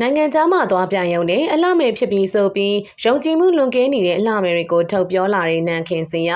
နိုင်ငံခြားမှသွားပြန်ရုံနဲ့အလှမဲ့ဖြစ်ပြီးဆိုပြီးယုံကြည်မှုလွန်ကဲနေတဲ့အလှမဲ့တွေကိုထုတ်ပြောလာတဲ့နန်ခင်စင်ရ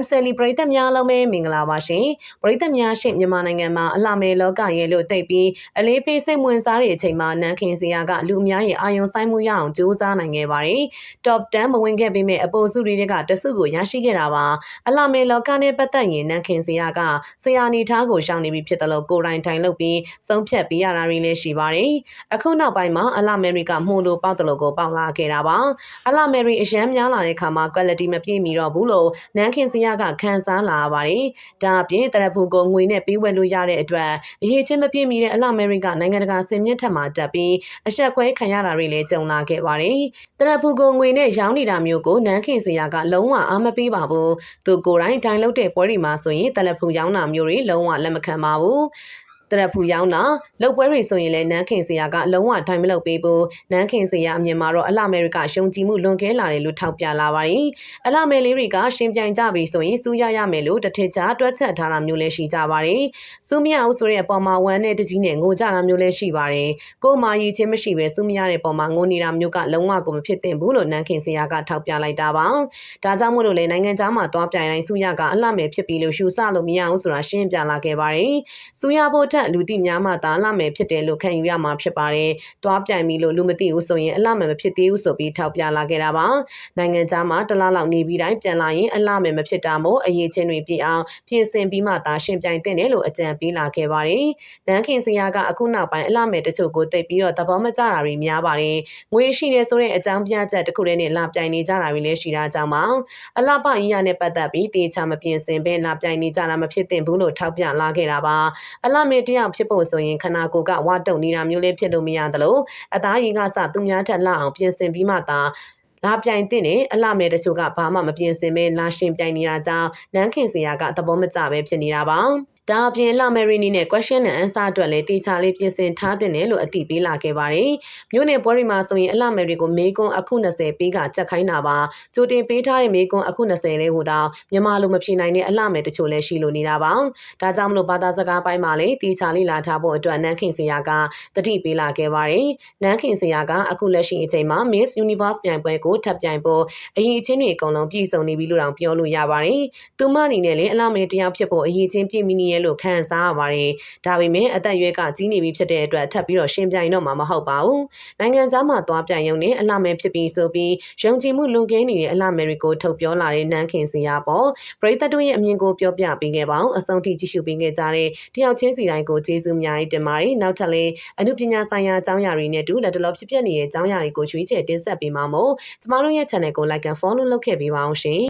MCL ပရိသတ်များလုံးပဲမင်္ဂလာပါရှင်ပရိသတ်များရှင်မြန်မာနိုင်ငံမှာအလှမဲ့လောကရဲ့လို့သိပြီးအလေးပေးစိတ်ဝင်စားတဲ့အချိန်မှာနန်ခင်စင်ရကလူအများရဲ့အာယုံဆိုင်မှုရအောင်ကြိုးစားနိုင်ခဲ့ပါတယ် top 10မဝင်ခဲ့ပေမဲ့အပေါ်စုတွေကတစုကိုရရှိခဲ့တာပါအလှမဲ့လောကနဲ့ပတ်သက်ရင်နန်ခင်စင်ရကဆရာနေသားကိုရှောင်နေပြီဖြစ်တယ်လို့ကိုယ်တိုင်တိုင်လုပ်ပြီးဆုံးဖြတ်ပေးရတာတွေလည်းရှိပါတယ်အခုနောက်ပိုင်းမှာအလမယ်ရီကမှုန်လို့ပေါက်တယ်လို့ကိုပေါက်လာခဲ့တာပါအလမယ်ရီအရန်များလာတဲ့ခါမှာ quality မပြည့်မီတော့ဘူးလို့နန်းခင်စရကခန်းစားလာပါတယ်ဒါအပြင်တရဖူကိုငွေနဲ့ပေးဝယ်လို့ရတဲ့အတွက်အရေးချင်းမပြည့်မီတဲ့အလမယ်ရီကနိုင်ငံတကာစင်မြင့်ထက်မှာတက်ပြီးအဆက်ခွဲခံရတာတွေလည်းကြုံလာခဲ့ပါတယ်တရဖူကိုငွေနဲ့ရောင်းနေတာမျိုးကိုနန်းခင်စရကလုံးဝအားမပေးပါဘူးသူကိုယ်တိုင်တိုင်လုပ်တဲ့ပွဲတွေမှာဆိုရင်တရဖူရောင်းတာမျိုးတွေလုံးဝလက်မခံပါဘူး တရဖူရောင်းတာလုပ်ပွဲတွေဆိုရင်လည်းနန်းခင်စရာကလုံးဝတိုင်းမလုပ်ပေးဘူးနန်းခင်စရာအမြင်မှာတော့အလှအမေရိကရှုံကြည်မှုလွန်ကဲလာတယ်လို့ထောက်ပြလာပါတယ်အလှမယ်လေးတွေကရှင်ပြိုင်ကြပြီဆိုရင်စူးရရမယ်လို့တစ်ထစ်ချတွက်ချက်ထားတာမျိုးလည်းရှိကြပါတယ်စူးမရအောင်ဆိုတဲ့အပေါ်မှာဝမ်းနဲ့တကြီးနဲ့ငိုကြတာမျိုးလည်းရှိပါတယ်ကိုမာရီချင်းမရှိပဲစူးမရတဲ့ပုံမှာငိုနေတာမျိုးကလုံးဝကိုမဖြစ်သင့်ဘူးလို့နန်းခင်စရာကထောက်ပြလိုက်တာပါဒါကြောင့်မို့လို့လေနိုင်ငံသားမှာတွားပြိုင်တိုင်းစူးရကအလှမယ်ဖြစ်ပြီးလို့ရှူဆလို့မရအောင်ဆိုတာရှင်းပြလာခဲ့ပါတယ်စူးရဖို့ထက်လူတိများမှသာအလှမယ်ဖြစ်တယ်လို့ခံယူရမှာဖြစ်ပါတယ်တွားပြိုင်ပြီလို့လူမသိဘူးဆိုရင်အလှမယ်မဖြစ်သေးဘူးဆိုပြီးထောက်ပြလာခဲ့တာပါနိုင်ငံသားမှာတလားလောက်နေပြီးတိုင်းပြန်လာရင်အလှမယ်မဖြစ်တာမို့အရေးချင်းတွေပြည့်အောင်ပြင်ဆင်ပြီးမှသာရှင်ပြိုင်တဲ့တယ်လို့အကြံပေးလာခဲ့ပါတယ်နန်းခင်စရာကအခုနောက်ပိုင်းအလှမယ်တချို့ကိုတိတ်ပြီးတော့သဘောမကျတာတွေများပါတယ်ငွေရှိတယ်ဆိုတဲ့အကြောင်းပြချက်တစ်ခုတည်းနဲ့လာပြိုင်နေကြတာတွေလည်းရှိတာကြောင့်ပါအလှပကြီးရနဲ့ပတ်သက်ပြီးတေချာမပြင်ဆင်ဘဲလာပြိုင်နေကြတာမဖြစ်သင့်ဘူးလို့ထောက်ပြလာခဲ့တာပါအလှမေတယောက်ဖြစ်ဖို့ဆိုရင်ခန္ဓာကိုယ်ကဝါတုံနေတာမျိုးလေးဖြစ်လို့မရသလိုအသားရည်ကစသူများထက်လှအောင်ပြင်ဆင်ပြီးမှသာလာပြိုင်တဲ့နဲ့အလှမဲ့တချို့ကဘာမှမပြင်ဆင်ပဲလာရှင်ပြိုင်နေတာကြောင့်နန်းခင်စရာကသဘောမကျပဲဖြစ်နေတာပါဒါအပြင်လမယ်ရီနီနဲ့ question and answer အတွက်လည်းတေချာလေးပြင်ဆင်ထားတဲ့တယ်လို့အသိပေးလာခဲ့ပါတယ်။မြို့နယ်ပွဲတွေမှာဆိုရင်အလမယ်ရီကိုမေကွန်အခု20ပေးကချက်ခိုင်းတာပါ။ကြိုတင်ပေးထားတဲ့မေကွန်အခု20လေးကိုတော့မြန်မာလိုမဖြေနိုင်တဲ့အလမယ်တချို့လည်းရှိလို့နေတာပါ။ဒါကြောင့်မလို့ဘာသာစကားပိုင်းမှာလည်းတေချာလေးလာထားဖို့အတွက်နန်းခင်စရာကတတိပေးလာခဲ့ပါတယ်။နန်းခင်စရာကအခုလက်ရှိအချိန်မှာ Miss Universe ပြိုင်ပွဲကိုထပ်ပြိုင်ဖို့အရေးချင်းတွေအကုန်လုံးပြည့်စုံနေပြီလို့တောင်ပြောလို့ရပါတယ်။သူမအနေနဲ့လည်းအလမယ်တရားဖြစ်ဖို့အရေးချင်းပြည့်မီနေရလို့ခံစားရပါတယ်။ဒါပေမဲ့အသက်အရွယ်ကကြီးနေပြီဖြစ်တဲ့အတွက်ထပ်ပြီးတော့ရှင်ပြိုင်တော့မှာမဟုတ်ပါဘူး။နိုင်ငံသားမှသွားပြိုင်ရုံနဲ့အလှမယ်ဖြစ်ပြီးဆိုပြီးယုံကြည်မှုလွန်ကဲနေတဲ့အလှမယ်တွေကိုထုတ်ပြောလာတဲ့နန်းခင်စီရပေါ့ပရိသတ်တို့ရဲ့အမြင်ကိုပြောပြပေးခဲ့ပါအောင်အဆုံးထိကြည့်ရှုပေးခဲ့ကြတဲ့တယောက်ချင်းစီတိုင်းကိုကျေးဇူးအများကြီးတင်ပါတယ်။နောက်ထပ်လည်းအမှုပညာဆိုင်ရာအကြောင်းအရာတွေနဲ့တူလက်တလောဖြစ်ပျက်နေတဲ့အကြောင်းအရာတွေကိုရွေးချယ်တင်ဆက်ပေးမှာမို့ကျမတို့ရဲ့ channel ကို like and follow လုပ်ခဲ့ပေးပါအောင်ရှင်